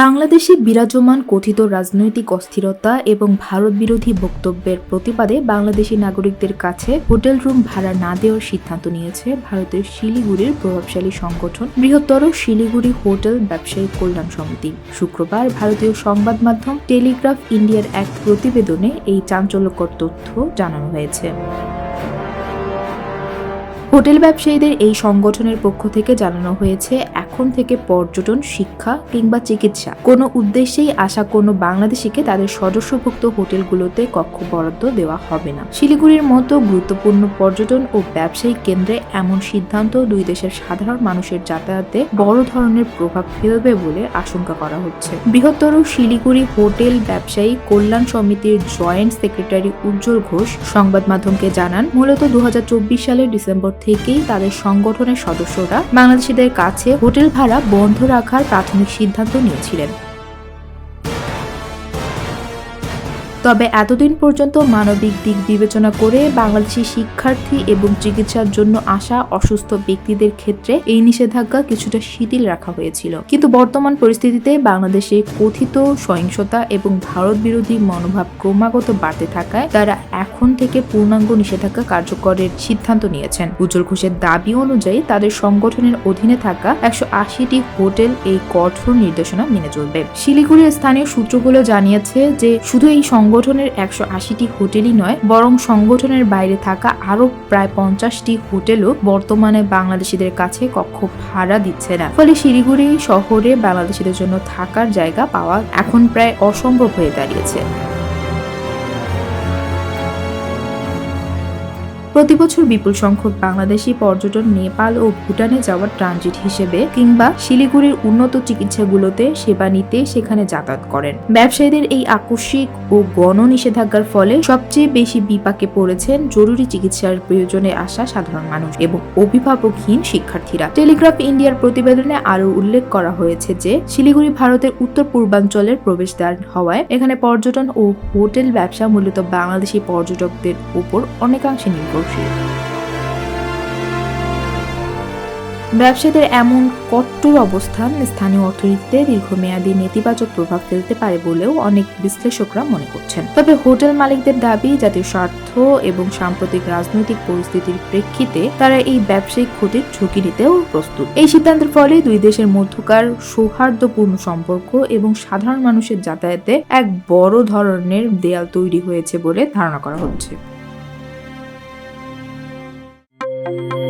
বাংলাদেশে বিরাজমান কথিত রাজনৈতিক অস্থিরতা এবং ভারত বিরোধী বক্তব্যের প্রতিবাদে বাংলাদেশি নাগরিকদের কাছে হোটেল রুম ভাড়া না দেওয়ার সিদ্ধান্ত নিয়েছে ভারতের শিলিগুড়ির প্রভাবশালী সংগঠন, বৃহত্তর শিলিগুড়ি হোটেল ব্যবসায়ী কল্যাণ সমিতি। শুক্রবার ভারতীয় সংবাদ মাধ্যম টেলিগ্রাফ ইন্ডিয়ার এক প্রতিবেদনে এই চাঞ্চল্যকর তথ্য জানানো হয়েছে। হোটেল ব্যবসায়ীদের এই সংগঠনের পক্ষ থেকে জানানো হয়েছে, এখন থেকে পর্যটন, শিক্ষা কিংবা চিকিৎসা। কোনো উদ্দেশ্যেই আসা কোনো বাংলাদেশিকে তাদের সদস্যভুক্ত হোটেলগুলোতে কক্ষ বরাদ্দ দেওয়া হবে না। শিলিগুড়ির মতো গুরুত্বপূর্ণ পর্যটন ও ব্যবসায়িক কেন্দ্রে এমন সিদ্ধান্ত দুই দেশের সাধারণ মানুষের যাতায়াতে বড় ধরনের প্রভাব ফেলবে বলে আশঙ্কা করা হচ্ছে। বৃহত্তর শিলিগুড়ি হোটেল ব্যবসায়ী কল্যাণ সমিতির জয়েন্ট সেক্রেটারি উজ্জ্বল ঘোষ সংবাদ মাধ্যমকে জানান, মূলত দু হাজার চব্বিশ সালের ডিসেম্বর থেকেই তাদের সংগঠনের সদস্যরা বাংলাদেশিদের কাছে হোটেল ভাড়া বন্ধ রাখার প্রাথমিক সিদ্ধান্ত নিয়েছিলেন। তবে এতদিন পর্যন্ত মানবিক দিক বিবেচনা করে বাংলাদেশি শিক্ষার্থী এবং চিকিৎসার জন্য আসা অসুস্থ ব্যক্তিদের ক্ষেত্রে এই নিষেধাজ্ঞা কিছুটা শিথিল রাখা হয়েছিল। কিন্তু বর্তমান পরিস্থিতিতে বাংলাদেশে কথিত সহিংসতা এবং ভারত বিরোধী মনোভাব ক্রমাগত বাড়তে থাকায় তারা এখন থেকে পূর্ণাঙ্গ নিষেধাজ্ঞা কার্যকরের সিদ্ধান্ত নিয়েছেন। উজ্জ্বল ঘোষের দাবি অনুযায়ী তাদের সংগঠনের অধীনে থাকা একশো আশিটি হোটেল এই কঠোর নির্দেশনা মেনে চলবে। শিলিগুড়ির স্থানীয় সূত্রগুলো জানিয়েছে যে শুধু এই সংগঠনের একশো আশিটি হোটেলই নয়, বরং সংগঠনের বাইরে থাকা আরও প্রায় পঞ্চাশটি হোটেলও বর্তমানে বাংলাদেশিদের কাছে কক্ষ ভাড়া দিচ্ছে না। ফলে শিলিগুড়ি শহরে বাংলাদেশিদের জন্য থাকার জায়গা পাওয়া এখন প্রায় অসম্ভব হয়ে দাঁড়িয়েছে। প্রতি বছর বিপুল সংখ্যক বাংলাদেশি পর্যটন নেপাল ও ভুটানে যাওয়ার ট্রানজিট হিসেবে কিংবা শিলিগুড়ির উন্নত চিকিৎসাগুলোতে সেবা নিতে সেখানে যাতায়াত করেন। ব্যবসায়ীদের এই আকস্মিক ও গণ নিষেধাজ্ঞার ফলে সবচেয়ে বেশি বিপাকে পড়েছেন জরুরি চিকিৎসার প্রয়োজনে আসা সাধারণ মানুষ এবং অভিভাবকহীন শিক্ষার্থীরা। টেলিগ্রাফ ইন্ডিয়ার প্রতিবেদনে আরও উল্লেখ করা হয়েছে যে, শিলিগুড়ি ভারতের উত্তর পূর্বাঞ্চলের প্রবেশদ্বার হওয়ায় এখানে পর্যটন ও হোটেল ব্যবসা মূলত বাংলাদেশি পর্যটকদের উপর অনেকাংশে ব্যবসায়ীদের এমন কট্টর অবস্থান স্থানীয় অর্থনীতিতে দীর্ঘমেয়াদী নেতিবাচক প্রভাব ফেলতে পারে বলেও অনেক বিশ্লেষকরা মনে করছেন। তবে হোটেল মালিকদের দাবি, জাতীয় স্বার্থ এবং সাম্প্রতিক রাজনৈতিক পরিস্থিতির প্রেক্ষিতে তারা এই ব্যবসায়িক ক্ষতির ঝুঁকি নিতেও প্রস্তুত। এই সিদ্ধান্তের ফলে দুই দেশের মধ্যকার সৌহার্দ্যপূর্ণ সম্পর্ক এবং সাধারণ মানুষের যাতায়াতে এক বড় ধরনের দেয়াল তৈরি হয়েছে বলে ধারণা করা হচ্ছে। Thank you.